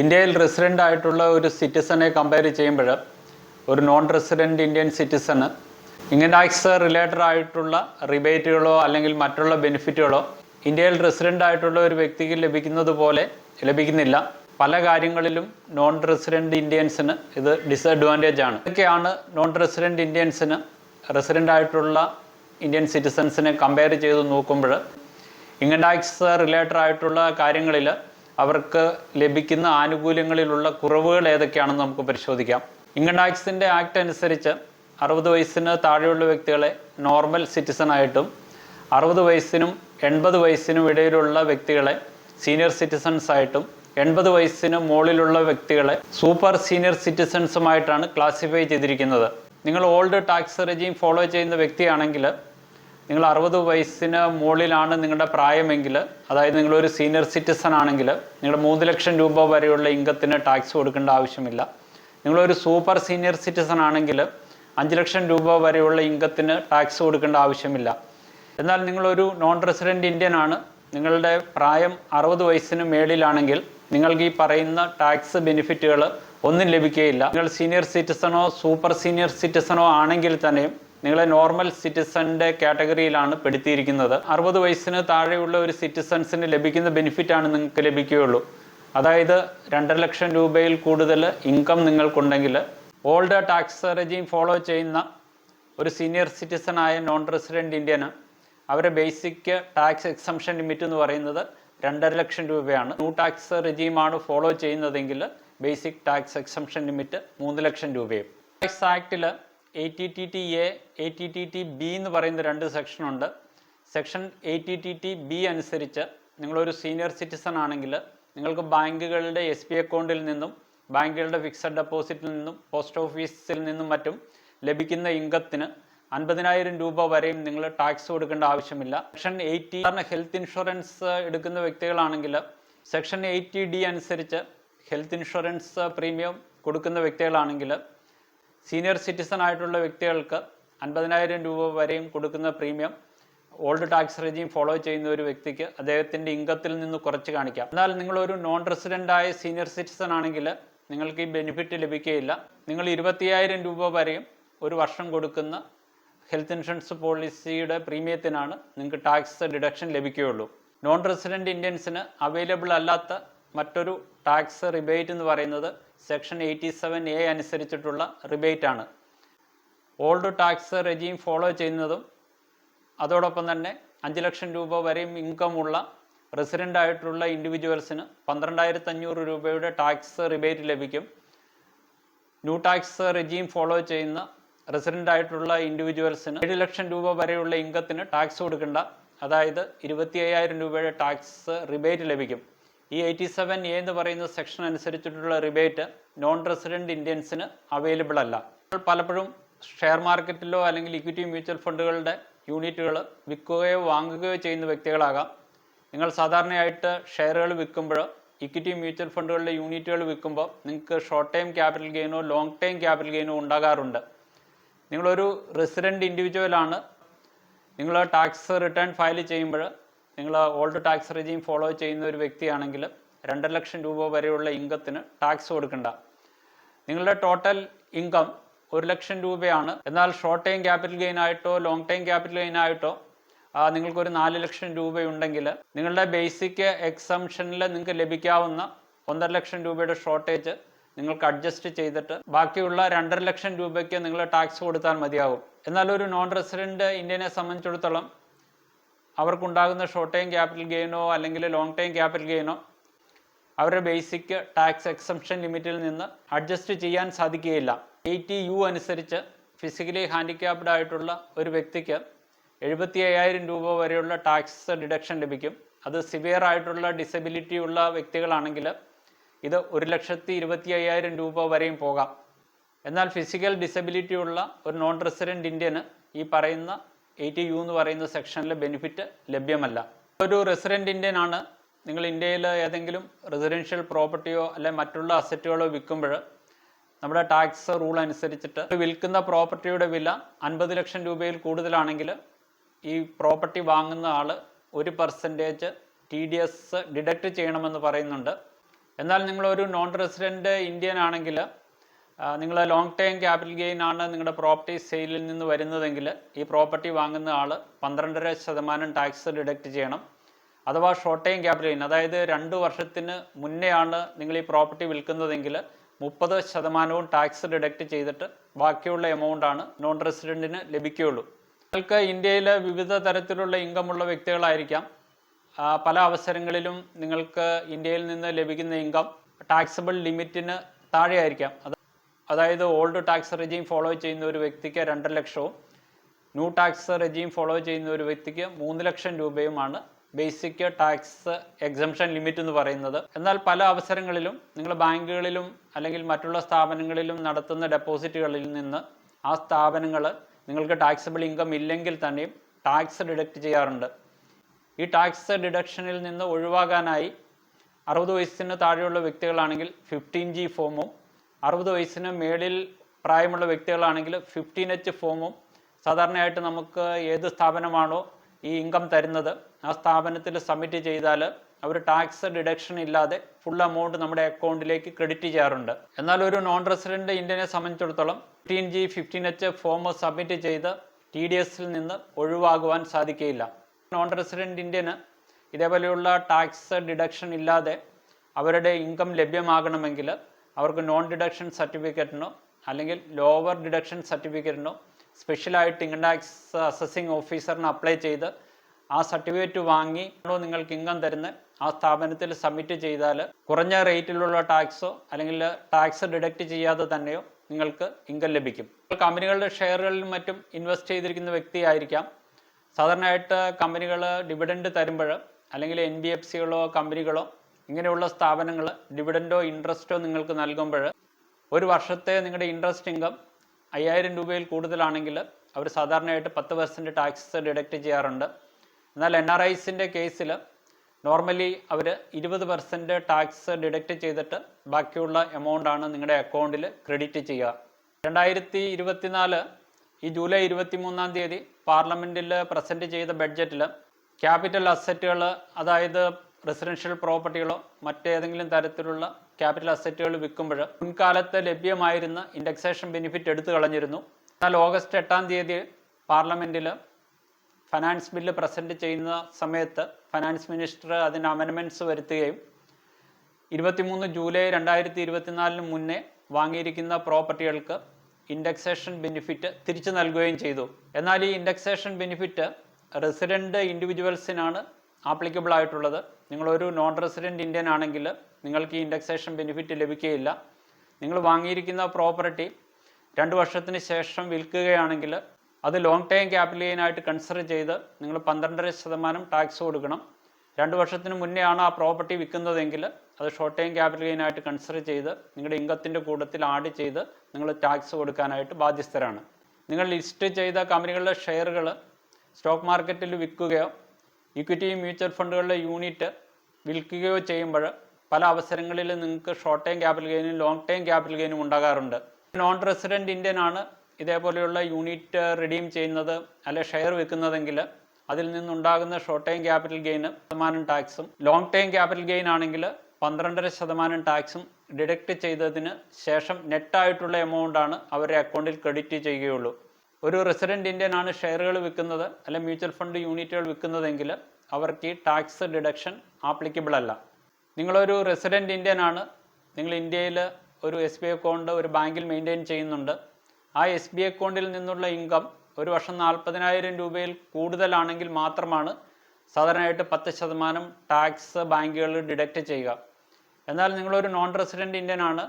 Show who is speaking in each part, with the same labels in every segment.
Speaker 1: ഇന്ത്യയിൽ റെസിഡന്റ് ആയിട്ടുള്ള ഒരു സിറ്റിസനെ കമ്പയർ ചെയ്യുമ്പോൾ ഒരു non resident Indian citizen income tax related ആയിട്ടുള്ള റിബേറ്റുകളോ അല്ലെങ്കിൽ മറ്റുള്ള ബെനിഫിറ്റുകളോ ഇന്ത്യയിൽ റെസിഡന്റ് ആയിട്ടുള്ള ഒരു വ്യക്തിക്ക് ലഭിക്കുന്നത് പോലെ ലഭിക്കുന്നില്ല. പല കാര്യങ്ങളിലും നോൺ റെസിഡന്റ് ഇന്ത്യൻസിന് ഇത് ഡിസഡ്വാന്റേജ് ആണ്. ഇതൊക്കെയാണ് നോൺ റെസിഡന്റ് ഇന്ത്യൻസിന് റെസിഡന്റ് ആയിട്ടുള്ള ഇന്ത്യൻ സിറ്റിസൻസിനെ കമ്പയർ ചെയ്ത് നോക്കുമ്പോൾ ഇൻകം ടാക്സ് റിലേറ്റഡ് ആയിട്ടുള്ള കാര്യങ്ങളിൽ അവർക്ക് ലഭിക്കുന്ന ആനുകൂല്യങ്ങളിലുള്ള കുറവുകൾ ഏതൊക്കെയാണെന്ന് നമുക്ക് പരിശോധിക്കാം. ഇൻകം ടാക്സിന്റെ ആക്ട് അനുസരിച്ച് അറുപത് വയസ്സിന് താഴെയുള്ള വ്യക്തികളെ നോർമൽ സിറ്റിസൺ ആയിട്ടും അറുപത് വയസ്സിനും എൺപത് വയസ്സിനും ഇടയിലുള്ള വ്യക്തികളെ സീനിയർ സിറ്റിസൺസ് ആയിട്ടും എൺപത് വയസ്സിന് മുകളിലുള്ള വ്യക്തികളെ സൂപ്പർ സീനിയർ സിറ്റിസൺസുമായിട്ടാണ് ക്ലാസിഫൈ ചെയ്തിരിക്കുന്നത്. നിങ്ങൾ ഓൾഡ് ടാക്സ് റെജീം ഫോളോ ചെയ്യുന്ന വ്യക്തിയാണെങ്കിൽ നിങ്ങൾ അറുപത് വയസ്സിന് മുകളിലാണ് നിങ്ങളുടെ പ്രായമെങ്കിൽ അതായത് നിങ്ങളൊരു സീനിയർ സിറ്റിസൺ ആണെങ്കിൽ നിങ്ങളുടെ മൂന്ന് ലക്ഷം രൂപ വരെയുള്ള ഇൻകത്തിന് ടാക്സ് കൊടുക്കേണ്ട ആവശ്യമില്ല. നിങ്ങളൊരു സൂപ്പർ സീനിയർ സിറ്റിസൺ ആണെങ്കിൽ അഞ്ച് ലക്ഷം രൂപ വരെയുള്ള ഇൻകത്തിന് ടാക്സ് കൊടുക്കേണ്ട ആവശ്യമില്ല. എന്നാൽ നിങ്ങളൊരു നോൺ റെസിഡന്റ് ഇന്ത്യൻ ആണ് നിങ്ങളുടെ പ്രായം അറുപത് വയസ്സിന് മേളിലാണെങ്കിൽ നിങ്ങൾക്ക് ഈ പറയുന്ന ടാക്സ് ബെനിഫിറ്റുകൾ ഒന്നും ലഭിക്കുകയില്ല. നിങ്ങൾ സീനിയർ സിറ്റിസണോ സൂപ്പർ സീനിയർ സിറ്റിസണോ ആണെങ്കിൽ തന്നെയും നിങ്ങളെ നോർമൽ സിറ്റിസന്റെ കാറ്റഗറിയിലാണ് പെടുത്തിയിരിക്കുന്നത്. അറുപത് വയസ്സിന് താഴെയുള്ള ഒരു സിറ്റിസൺസിന് ലഭിക്കുന്ന ബെനിഫിറ്റ് ആണ് നിങ്ങൾക്ക് ലഭിക്കുകയുള്ളൂ. അതായത് രണ്ടര ലക്ഷം രൂപയിൽ കൂടുതൽ ഇൻകം നിങ്ങൾക്കുണ്ടെങ്കിൽ ഓൾഡ് ടാക്സ് റെജീം ഫോളോ ചെയ്യുന്ന ഒരു സീനിയർ സിറ്റിസൺ ആയ നോൺ റെസിഡന്റ് ഇന്ത്യന് അവരെ ബേസിക് ടാക്സ് എക്സംഷൻ ലിമിറ്റ് എന്ന് പറയുന്നത് രണ്ടര ലക്ഷം രൂപയാണ്. ന്യൂ ടാക്സ് റെജീമാണ് ഫോളോ ചെയ്യുന്നതെങ്കിൽ ബേസിക് ടാക്സ് എക്സംഷൻ ലിമിറ്റ് മൂന്ന് ലക്ഷം രൂപയും. Tax ആക്ടിൽ A T T T A A T T T B എന്ന് പറയുന്ന രണ്ട് സെക്ഷനുണ്ട് section A T T T B അനുസരിച്ച് നിങ്ങളൊരു സീനിയർ സിറ്റിസൺ ആണെങ്കിൽ നിങ്ങൾക്ക് ബാങ്കുകളുടെ എസ് ബി അക്കൗണ്ടിൽ നിന്നും ബാങ്കുകളുടെ ഫിക്സഡ് ഡെപ്പോസിറ്റിൽ നിന്നും പോസ്റ്റ് ഓഫീസിൽ നിന്നും മറ്റും ലഭിക്കുന്ന ഇൻകത്തിന് അൻപതിനായിരം രൂപ വരെയും നിങ്ങൾ ടാക്സ് കൊടുക്കേണ്ട ആവശ്യമില്ല. സെക്ഷൻ എയ്റ്റി കാരണം ഹെൽത്ത് ഇൻഷുറൻസ് എടുക്കുന്ന വ്യക്തികളാണെങ്കിൽ സെക്ഷൻ എയ്റ്റി ഡി അനുസരിച്ച് ഹെൽത്ത് ഇൻഷുറൻസ് പ്രീമിയം കൊടുക്കുന്ന വ്യക്തികളാണെങ്കിൽ സീനിയർ സിറ്റിസൺ ആയിട്ടുള്ള വ്യക്തികൾക്ക് അൻപതിനായിരം രൂപ വരെയും കൊടുക്കുന്ന premium old tax regime follow ചെയ്യുന്ന ഒരു വ്യക്തിക്ക് അദ്ദേഹത്തിന്റെ ഇൻകത്തിൽ നിന്ന് കുറച്ച് കാണിക്കാം. എന്നാൽ നിങ്ങളൊരു നോൺ റെസിഡന്റ് ആയ സീനിയർ സിറ്റിസൺ ആണെങ്കിൽ നിങ്ങൾക്ക് ഈ ബെനിഫിറ്റ് ലഭിക്കുകയില്ല. നിങ്ങൾ ഇരുപത്തിയായിരം രൂപ വരെയും ഒരു വർഷം കൊടുക്കുന്ന ഹെൽത്ത് ഇൻഷുറൻസ് പോളിസിയുടെ പ്രീമിയത്തിനാണ് നിങ്ങൾക്ക് ടാക്സ് ഡിഡക്ഷൻ ലഭിക്കുകയുള്ളൂ. നോൺ റെസിഡന്റ് ഇന്ത്യൻസിന് അവൈലബിൾ അല്ലാത്ത മറ്റൊരു ടാക്സ് റിബേറ്റ് എന്ന് പറയുന്നത് സെക്ഷൻ എയ്റ്റി സെവൻ എ അനുസരിച്ചിട്ടുള്ള റിബേറ്റ് ആണ് ഓൾഡ് ടാക്സ് റെജീം ഫോളോ ചെയ്യുന്നതും അതോടൊപ്പം തന്നെ അഞ്ച് ലക്ഷം രൂപ വരെയും ഇൻകം ഉള്ള റെസിഡന്റ് ആയിട്ടുള്ള ഇൻഡിവിജ്വൽസിന് പന്ത്രണ്ടായിരത്തി അഞ്ഞൂറ് രൂപയുടെ ടാക്സ് റിബേറ്റ് ലഭിക്കും. ന്യൂ ടാക്സ് റെജീം ഫോളോ ചെയ്യുന്ന റെസിഡന്റ് ആയിട്ടുള്ള ഇൻഡിവിജ്വൽസിന് ഏഴ് ലക്ഷം രൂപ വരെയുള്ള ഇൻകത്തിന് ടാക്സ് കൊടുക്കേണ്ട. അതായത് ഇരുപത്തി അയ്യായിരം രൂപയുടെ ടാക്സ് റിബേറ്റ് ലഭിക്കും. ഈ എയ്റ്റി സെവൻ എ എന്ന് പറയുന്ന സെക്ഷൻ അനുസരിച്ചിട്ടുള്ള റിബേറ്റ് നോൺ റെസിഡന്റ് ഇന്ത്യൻസിന് അവൈലബിൾ അല്ല പലപ്പോഴും ഷെയർ മാർക്കറ്റിലോ അല്ലെങ്കിൽ ഇക്വിറ്റി മ്യൂച്വൽ ഫണ്ടുകളുടെ യൂണിറ്റുകൾ വിൽക്കുകയോ വാങ്ങുകയോ ചെയ്യുന്ന വ്യക്തികളാകാം. നിങ്ങൾ സാധാരണയായിട്ട് ഷെയറുകൾ വിൽക്കുമ്പോൾ ഇക്വിറ്റി മ്യൂച്വൽ ഫണ്ടുകളുടെ യൂണിറ്റുകൾ വിൽക്കുമ്പോൾ നിങ്ങൾക്ക് ഷോർട്ട് ടൈം ക്യാപിറ്റൽ ഗെയിനോ ലോങ് ടൈം ക്യാപിറ്റൽ ഗെയിനോ ഉണ്ടാകാറുണ്ട്. നിങ്ങളൊരു റെസിഡന്റ് ഇൻഡിവിജ്വലാണ് നിങ്ങൾ ടാക്സ് റിട്ടേൺ ഫയൽ ചെയ്യുമ്പോൾ നിങ്ങൾ ഓൾഡ് ടാക്സ് റെജീം ഫോളോ ചെയ്യുന്ന ഒരു വ്യക്തിയാണെങ്കിൽ രണ്ടര ലക്ഷം രൂപ വരെയുള്ള ഇൻകത്തിന് ടാക്സ് കൊടുക്കണ്ട. നിങ്ങളുടെ ടോട്ടൽ ഇൻകം ഒരു ലക്ഷം രൂപയാണ്. എന്നാൽ ഷോർട്ട് ടൈം ക്യാപിറ്റൽ ഗെയിൻ ആയിട്ടോ ലോങ് ടൈം ക്യാപിറ്റൽ ഗെയിൻ ആയിട്ടോ നിങ്ങൾക്കൊരു നാല് ലക്ഷം രൂപയുണ്ടെങ്കിൽ നിങ്ങളുടെ ബേസിക് എക്സംഷനിൽ നിങ്ങൾക്ക് ലഭിക്കാവുന്ന ഒന്നര ലക്ഷം രൂപയുടെ ഷോർട്ടേജ് നിങ്ങൾക്ക് അഡ്ജസ്റ്റ് ചെയ്തിട്ട് ബാക്കിയുള്ള രണ്ടര ലക്ഷം രൂപയ്ക്ക് നിങ്ങൾ ടാക്സ് കൊടുത്താൽ മതിയാകും എന്നാൽ ഒരു നോൺ റെസിഡന്റ് ഇന്ത്യനെ സംബന്ധിച്ചിടത്തോളം അവർക്കുണ്ടാകുന്ന ഷോർട്ട് ടൈം ക്യാപിറ്റൽ ഗെയിനോ അല്ലെങ്കിൽ ലോങ് ടൈം ക്യാപിറ്റൽ ഗെയിനോ അവരുടെ ബേസിക് ടാക്സ് എക്സംഷൻ ലിമിറ്റിൽ നിന്ന് അഡ്ജസ്റ്റ് ചെയ്യാൻ സാധിക്കുകയില്ല. എയ്റ്റി യു അനുസരിച്ച് ഫിസിക്കലി ഹാൻഡിക്യാപ്ഡ് ആയിട്ടുള്ള ഒരു വ്യക്തിക്ക് എഴുപത്തി അയ്യായിരം രൂപ വരെയുള്ള ടാക്സ് ഡിഡക്ഷൻ ലഭിക്കും. അത് സിവിയർ ആയിട്ടുള്ള ഡിസബിലിറ്റി ഉള്ള വ്യക്തികളാണെങ്കിൽ ഇത് ഒരു ലക്ഷത്തി ഇരുപത്തി അയ്യായിരം രൂപ വരെയും പോകാം. എന്നാൽ ഫിസിക്കൽ ഡിസബിലിറ്റി ഉള്ള ഒരു നോൺ റെസിഡന്റ് ഇന്ത്യന് ഈ പറയുന്ന എയ്റ്റി യു എന്ന് പറയുന്ന സെക്ഷനിൽ ബെനിഫിറ്റ് ലഭ്യമല്ല. ഒരു റെസിഡന്റ് ഇന്ത്യൻ ആണ് നിങ്ങൾ ഇന്ത്യയിൽ ഏതെങ്കിലും റെസിഡൻഷ്യൽ പ്രോപ്പർട്ടിയോ അല്ലെ മറ്റുള്ള അസറ്റുകളോ വിൽക്കുമ്പോൾ നമ്മുടെ ടാക്സ് റൂൾ അനുസരിച്ചിട്ട് വിൽക്കുന്ന പ്രോപ്പർട്ടിയുടെ വില അൻപത് ലക്ഷം രൂപയിൽ കൂടുതലാണെങ്കിൽ ഈ പ്രോപ്പർട്ടി വാങ്ങുന്ന ആൾ ഒരു percentage T D S deduct ചെയ്യണമെന്ന് പറയുന്നുണ്ട്. എന്നാൽ നിങ്ങളൊരു നോൺ റെസിഡന്റ് ഇന്ത്യൻ ആണെങ്കിൽ നിങ്ങൾ ലോങ് ടൈം ക്യാപിറ്റൽ ഗെയിൻ ആണ് നിങ്ങളുടെ പ്രോപ്പർട്ടി സെയിലിൽ നിന്ന് വരുന്നതെങ്കിൽ ഈ പ്രോപ്പർട്ടി വാങ്ങുന്ന ആൾ പന്ത്രണ്ടര ശതമാനം ടാക്സ് ഡിഡക്റ്റ് ചെയ്യണം. അഥവാ ഷോർട്ട് ടൈം ക്യാപിറ്റൽ ഗെയിൻ അതായത് രണ്ട് വർഷത്തിന് മുന്നേ ആണ് നിങ്ങൾ ഈ പ്രോപ്പർട്ടി വിൽക്കുന്നതെങ്കിൽ മുപ്പത് ശതമാനവും ടാക്സ് ഡിഡക്റ്റ് ചെയ്തിട്ട് ബാക്കിയുള്ള എമൗണ്ട് ആണ് നോൺ റെസിഡന്റിന് ലഭിക്കുകയുള്ളൂ. നിങ്ങൾക്ക് ഇന്ത്യയിലെ വിവിധ തരത്തിലുള്ള ഇൻകമുള്ള വ്യക്തികളായിരിക്കാം. പല അവസരങ്ങളിലും നിങ്ങൾക്ക് ഇന്ത്യയിൽ നിന്ന് ലഭിക്കുന്ന ഇൻകം ടാക്സബിൾ ലിമിറ്റിന് താഴെയായിരിക്കാം. അതായത് ഓൾഡ് ടാക്സ് റെജീം ഫോളോ ചെയ്യുന്ന ഒരു വ്യക്തിക്ക് രണ്ട് ലക്ഷവും ന്യൂ ടാക്സ് റെജീം ഫോളോ ചെയ്യുന്ന ഒരു വ്യക്തിക്ക് മൂന്ന് ലക്ഷം രൂപയുമാണ് ബേസിക് ടാക്സ് എക്സംഷൻ ലിമിറ്റ് എന്ന് പറയുന്നത്. എന്നാൽ പല അവസരങ്ങളിലും നിങ്ങൾ ബാങ്കുകളിലും അല്ലെങ്കിൽ മറ്റുള്ള സ്ഥാപനങ്ങളിലും നടത്തുന്ന ഡെപ്പോസിറ്റുകളിൽ നിന്ന് ആ സ്ഥാപനങ്ങൾ നിങ്ങൾക്ക് ടാക്സബിൾ ഇൻകം ഇല്ലെങ്കിൽ തന്നെയും ടാക്സ് ഡിഡക്റ്റ് ചെയ്യാറുണ്ട്. ഈ ടാക്സ് ഡിഡക്ഷനിൽ നിന്ന് ഒഴിവാകാനായി അറുപത് വയസ്സിന് താഴെയുള്ള വ്യക്തികളാണെങ്കിൽ ഫിഫ്റ്റീൻ ജി ഫോമും അറുപത് വയസ്സിന് മേളിൽ പ്രായമുള്ള വ്യക്തികളാണെങ്കിൽ ഫിഫ്റ്റീൻ എച്ച് ഫോമും സാധാരണയായിട്ട് നമുക്ക് ഏത് സ്ഥാപനമാണോ ഈ ഇൻകം തരുന്നത്. ആ സ്ഥാപനത്തിൽ സബ്മിറ്റ് ചെയ്താൽ അവർ ടാക്സ് ഡിഡക്ഷൻ ഇല്ലാതെ ഫുൾ എമൗണ്ട് നമ്മുടെ അക്കൗണ്ടിലേക്ക് ക്രെഡിറ്റ് ചെയ്യാറുണ്ട്. എന്നാൽ ഒരു നോൺ റെസിഡന്റ് ഇന്ത്യനെ സംബന്ധിച്ചിടത്തോളം fifteen G fifteen H form submit ചെയ്ത് ടി ഡി എസിൽ നിന്ന് ഒഴിവാകുവാൻ സാധിക്കുകയില്ല. നോൺ റെസിഡന്റ് ഇന്ത്യന് ഇതേപോലെയുള്ള ടാക്സ് ഡിഡക്ഷൻ ഇല്ലാതെ അവരുടെ ഇൻകം ലഭ്യമാകണമെങ്കിൽ അവർക്ക് നോൺ ഡിഡക്ഷൻ സർട്ടിഫിക്കറ്റിനോ അല്ലെങ്കിൽ ലോവർ ഡിഡക്ഷൻ സർട്ടിഫിക്കറ്റിനോ സ്പെഷ്യലായിട്ട് ഇൻകം ടാക്സ് അസസിങ് ഓഫീസറിന് അപ്ലൈ ചെയ്ത് ആ സർട്ടിഫിക്കറ്റ് വാങ്ങി നിങ്ങൾക്ക് ഇൻകം തരുന്ന ആ സ്ഥാപനത്തിൽ സബ്മിറ്റ് ചെയ്താൽ കുറഞ്ഞ റേറ്റിലുള്ള ടാക്സോ അല്ലെങ്കിൽ ടാക്സ് ഡിഡക്റ്റ് ചെയ്യാതെ തന്നെയോ നിങ്ങൾക്ക് ഇൻകം ലഭിക്കും. കമ്പനികളുടെ ഷെയറുകളിലും മറ്റും ഇൻവെസ്റ്റ് ചെയ്തിരിക്കുന്ന വ്യക്തിയായിരിക്കാം സാധാരണയായിട്ട് കമ്പനികൾ ഡിവിഡൻഡ് തരുമ്പോൾ അല്ലെങ്കിൽ എൻ ബി എഫ് സികളോ കമ്പനികളോ ഇങ്ങനെയുള്ള സ്ഥാപനങ്ങൾ ഡിവിഡൻഡോ ഇൻട്രസ്റ്റോ നിങ്ങൾക്ക് നൽകുമ്പോൾ ഒരു വർഷത്തെ നിങ്ങളുടെ ഇൻട്രസ്റ്റ് ഇൻകം അയ്യായിരം രൂപയിൽ കൂടുതലാണെങ്കിൽ അവർ സാധാരണയായിട്ട് പത്ത് പെർസെന്റ് ടാക്സ് ഡിഡക്റ്റ് ചെയ്യാറുണ്ട്. എന്നാൽ എൻ ആർ ഐസിന്റെ കേസിൽ നോർമലി അവർ ഇരുപത് പെർസെന്റ് ടാക്സ് ഡിഡക്റ്റ് ചെയ്തിട്ട് ബാക്കിയുള്ള എമൗണ്ടാണ് നിങ്ങളുടെ അക്കൗണ്ടിൽ ക്രെഡിറ്റ് ചെയ്യുക. രണ്ടായിരത്തി ഇരുപത്തിനാല് ഈ ജൂലൈ ഇരുപത്തി മൂന്നാം തീയതി പാർലമെന്റിൽ പ്രസന്റ് ചെയ്ത ബഡ്ജറ്റിൽ ക്യാപിറ്റൽ അസറ്റുകൾ അതായത് റെസിഡൻഷ്യൽ പ്രോപ്പർട്ടികളോ മറ്റേതെങ്കിലും തരത്തിലുള്ള ക്യാപിറ്റൽ അസറ്റുകൾ വിൽക്കുമ്പോൾ മുൻകാലത്ത് ലഭ്യമായിരുന്ന ഇൻഡെക്സേഷൻ ബെനിഫിറ്റ് എടുത്തു കളഞ്ഞിരുന്നു. എന്നാൽ ഓഗസ്റ്റ് എട്ടാം തീയതി പാർലമെന്റിൽ ഫൈനാൻസ് ബില്ല് പ്രസന്റ് ചെയ്യുന്ന സമയത്ത് ഫൈനാൻസ് മിനിസ്റ്റർ അതിന് അമെൻമെന്റ്സ് വരുത്തുകയും ഇരുപത്തിമൂന്ന് ജൂലൈ രണ്ടായിരത്തി ഇരുപത്തിനാലിന് മുന്നേ വാങ്ങിയിരിക്കുന്ന പ്രോപ്പർട്ടികൾക്ക് ഇൻഡെക്സേഷൻ ബെനിഫിറ്റ് തിരിച്ചു നൽകുകയും ചെയ്തു. എന്നാൽ ഈ ഇൻഡെക്സേഷൻ ബെനിഫിറ്റ് റെസിഡന്റ് ഇൻഡിവിജ്വൽസിനാണ് ആപ്ലിക്കബിൾ ആയിട്ടുള്ളത്. നിങ്ങളൊരു നോൺ റെസിഡന്റ് ഇന്ത്യൻ ആണെങ്കിൽ നിങ്ങൾക്ക് ഈ ഇൻഡെക്സേഷൻ ബെനിഫിറ്റ് ലഭിക്കുകയില്ല. നിങ്ങൾ വാങ്ങിയിരിക്കുന്ന പ്രോപ്പർട്ടി രണ്ട് വർഷത്തിന് ശേഷം വിൽക്കുകയാണെങ്കിൽ അത് ലോങ് ടൈം ക്യാപിറ്റൽ ഗെയിനായിട്ട് കൺസിഡർ ചെയ്ത് നിങ്ങൾ പന്ത്രണ്ടര ശതമാനം ടാക്സ് കൊടുക്കണം. രണ്ട് വർഷത്തിന് മുന്നേ ആണ് ആ പ്രോപ്പർട്ടി വിൽക്കുന്നതെങ്കിൽ അത് ഷോർട്ട് ടൈം ക്യാപിറ്റൽ ഗെയിനായിട്ട് കൺസിഡർ ചെയ്ത് നിങ്ങളുടെ ഇൻകത്തിന്റെ കൂട്ടത്തിൽ ആഡ് ചെയ്ത് നിങ്ങൾ ടാക്സ് കൊടുക്കാനായിട്ട് ബാധ്യസ്ഥരാണ്. നിങ്ങൾ ലിസ്റ്റ് ചെയ്ത കമ്പനികളുടെ ഷെയറുകൾ സ്റ്റോക്ക് മാർക്കറ്റിൽ വിൽക്കുകയോ ഇക്വിറ്റി മ്യൂച്വൽ ഫണ്ടുകളുടെ യൂണിറ്റ് വിൽക്കുകയോ ചെയ്യുമ്പോൾ പല അവസരങ്ങളിൽ നിങ്ങൾക്ക് ഷോർട്ട് ടൈം ക്യാപിറ്റൽ ഗെയിനും ലോങ് ടൈം ക്യാപിറ്റൽ ഗെയിനും ഉണ്ടാകാറുണ്ട്. നോൺ റെസിഡന്റ് ഇന്ത്യൻ ആണ് ഇതേപോലെയുള്ള യൂണിറ്റ് റിഡീം ചെയ്യുന്നത് അല്ലെ ഷെയർ വിൽക്കുന്നതെങ്കിൽ അതിൽ നിന്നുണ്ടാകുന്ന ഷോർട്ട് ടൈം ക്യാപിറ്റൽ ഗെയിന് ശതമാനം ടാക്സും ലോങ് ടൈം ക്യാപിറ്റൽ ഗെയിൻ ആണെങ്കിൽ പന്ത്രണ്ടര ശതമാനം ടാക്സും ഡിഡക്റ്റ് ചെയ്തതിന് ശേഷം നെറ്റായിട്ടുള്ള എമൗണ്ട് ആണ് അവരുടെ അക്കൗണ്ടിൽ ക്രെഡിറ്റ് ചെയ്യുകയുള്ളൂ. ഒരു റെസിഡന്റ് ഇന്ത്യൻ ആണ് ഷെയറുകൾ വിൽക്കുന്നത് അല്ലെ മ്യൂച്വൽ ഫണ്ട് യൂണിറ്റുകൾ വിൽക്കുന്നതെങ്കിൽ അവർക്ക് ഈ ടാക്സ് ഡിഡക്ഷൻ ആപ്ലിക്കബിൾ അല്ല. നിങ്ങളൊരു റെസിഡന്റ് ഇന്ത്യൻ ആണ് നിങ്ങൾ ഇന്ത്യയിൽ ഒരു എസ് ബി അക്കൗണ്ട് ഒരു ബാങ്കിൽ മെയിന്റെയിൻ ചെയ്യുന്നുണ്ട് ആ എസ് ബി അക്കൗണ്ടിൽ നിന്നുള്ള ഇൻകം ഒരു വർഷം നാൽപ്പതിനായിരം രൂപയിൽ കൂടുതലാണെങ്കിൽ മാത്രമാണ് സാധാരണയായിട്ട് പത്ത് ശതമാനം ടാക്സ് ബാങ്കുകൾ ഡിഡക്റ്റ് ചെയ്യുക. എന്നാൽ നിങ്ങളൊരു നോൺ റെസിഡന്റ് ഇന്ത്യൻ ആണ്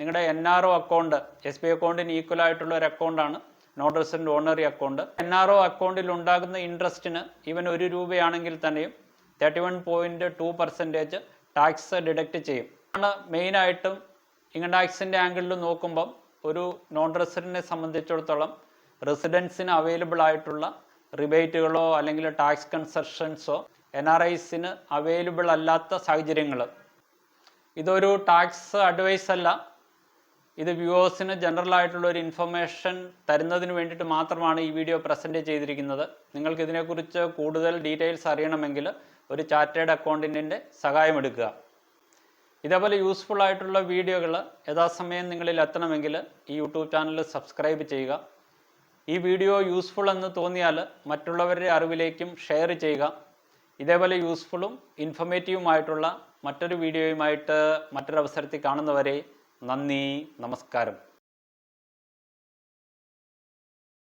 Speaker 1: നിങ്ങളുടെ N R O account S B അക്കൗണ്ടിന് equal ആയിട്ടുള്ള ഒരു അക്കൗണ്ടാണ് non resident ordinary account. N R O അക്കൗണ്ടിൽ ഉണ്ടാകുന്ന ഇൻട്രസ്റ്റിന് ഈവൻ ഒരു രൂപയാണെങ്കിൽ തന്നെയും thirty one point two percentage tax deduct ചെയ്യും. ആണ് മെയിനായിട്ടും ഇൻകം ടാക്സിന്റെ ആംഗിളിൽ നോക്കുമ്പം ഒരു നോൺ റെസിഡന്റിനെ സംബന്ധിച്ചിടത്തോളം റെസിഡൻസിന് അവൈലബിൾ ആയിട്ടുള്ള റിബേറ്റുകളോ അല്ലെങ്കിൽ ടാക്സ് കൺസെഷൻസോ എൻ ആർ ഐസിന് അവൈലബിൾ അല്ലാത്ത സാഹചര്യങ്ങൾ ഇതൊരു ടാക്സ് അഡ്വൈസ് അല്ല ഇത് വ്യൂവേഴ്സിന് ജനറൽ ആയിട്ടുള്ള ഒരു ഇൻഫർമേഷൻ തരുന്നതിന് വേണ്ടിയിട്ട് മാത്രമാണ് ഈ വീഡിയോ പ്രസന്റ് ചെയ്തിരിക്കുന്നത്. നിങ്ങൾക്ക് ഇതിനെക്കുറിച്ച് കൂടുതൽ ഡീറ്റെയിൽസ് അറിയണമെങ്കിൽ ഒരു ചാർട്ടേഡ് അക്കൗണ്ടന്റിന്റെ സഹായം എടുക്കുക. ഇതേപോലെ യൂസ്ഫുൾ ആയിട്ടുള്ള വീഡിയോകൾ യഥാസമയം നിങ്ങളിൽ എത്തണമെങ്കിൽ ഈ യൂട്യൂബ് ചാനൽ സബ്സ്ക്രൈബ് ചെയ്യുക. ഈ വീഡിയോ യൂസ്ഫുൾ എന്ന് തോന്നിയാൽ മറ്റുള്ളവരുടെ അറിവിലേക്കും ഷെയർ ചെയ്യുക. ഇതേപോലെ യൂസ്ഫുള്ളും ഇൻഫർമേറ്റീവുമായിട്ടുള്ള മറ്റൊരു വീഡിയോയുമായിട്ട് മറ്റൊരവസരത്തിൽ കാണുന്നവരെ നന്ദി നമസ്കാരം.